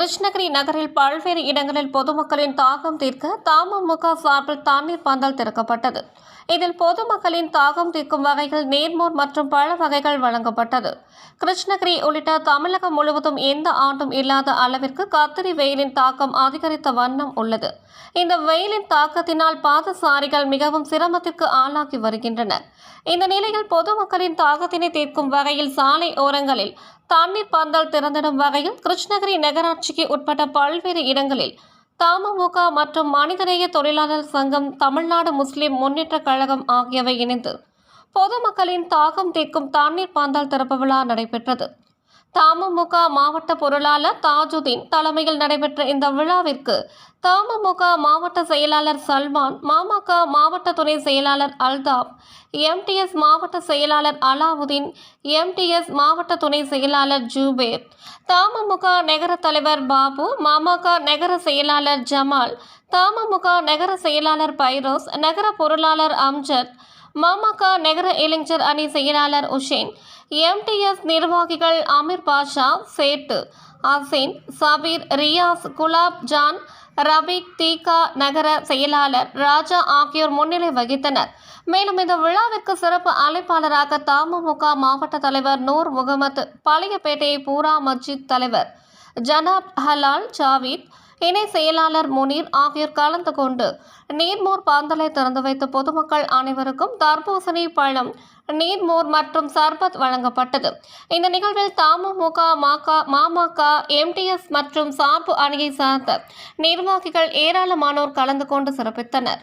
கிருஷ்ணகிரி நகரில் பல்வேறு இடங்களில் பொதுமக்களின் தாகம் தீர்க்க தமமுக சார்பில் தண்ணீர் பந்தல் திறக்கப்பட்டது. இதில் பொதுமக்களின் தாகம் தீர்க்கும் வகையில் நேர்மோர் மற்றும் பழ வகைகள் வழங்கப்பட்டது. கிருஷ்ணகிரி உள்ளிட்ட தமிழகம் முழுவதும் எந்த ஆண்டும் இல்லாத அளவிற்கு கத்திரி வெயிலின் தாக்கம் அதிகரித்த வண்ணம் உள்ளது. இந்த வெயிலின் தாக்கத்தினால் பாதசாரிகள் மிகவும் சிரமத்திற்கு ஆளாகி வருகின்றனர். இந்த நிலையில் பொதுமக்களின் தாகத்தினை தீர்க்கும் வகையில் சாலை ஓரங்களில் தண்ணீர் பந்தல் திறந்திடும் வகையில் கிருஷ்ணகிரி நகராட்சிக்கு உட்பட்ட பல்வேறு இடங்களில் தமமுக மற்றும் மனிதநேய தொழிலாளர் சங்கம் தமிழ்நாடு முஸ்லிம் முன்னேற்றக் கழகம் ஆகியவை இணைந்து பொதுமக்களின் தாகம் தீர்க்கும் தண்ணீர் பந்தல் திறப்பு விழா நடைபெற்றது. தமுமுக மாவட்ட பொருளாளர் தாஜுதீன் தலைமையில் நடைபெற்ற இந்த விழாவிற்கு தமுமுக மாவட்ட செயலாளர் சல்மான் மாமக மாவட்ட துணை செயலாளர் அல்தாப் எம்டிஎஸ் மாவட்ட செயலாளர் அலாவுதீன் எம்டிஎஸ் மாவட்ட துணை செயலாளர் ஜூபேர் தமுமுக நகர தலைவர் பாபு மாமக நகர செயலாளர் ஜமால் தமுமுக நகர செயலாளர் பைரோஸ் நகர பொருளாளர் அம்ஜத் மமக நகர இளைஞர் அணி செயலாளர் உஷேன் எம்டிஎஸ் நிர்வாகிகள் அமீர் பாஷா சேட்டு அசின் சபீர் ரியாஸ் குலாப் ஜான் ரபீக் தீகா நகர செயலாளர் ராஜா ஆகியோர் முன்னிலை வகித்தனர். மேலும் இந்த விழாவிற்கு சிறப்பு அழைப்பாளராக தாமமுக மாவட்ட தலைவர் நூர் முகமது பழையப்பேட்டை பூரா மஜித் தலைவர் ஜனாப் ஹலால் ஜாவித் இணை செயலாளர் முனீர் ஆகியோர் கலந்து கொண்டு நீர்மோர் பந்தலை திறந்து வைத்து பொதுமக்கள் அனைவருக்கும் தர்பூசணி பழம் நீர்மோர் மற்றும் சர்பத் வழங்கப்பட்டது. இந்த நிகழ்வில் தமுமுக மாகா மாமக எம்டிஎஸ் மற்றும் சார்பு அணியை சார்ந்த நிர்வாகிகள் ஏராளமானோர் கலந்து கொண்டு சிறப்பித்தனர்.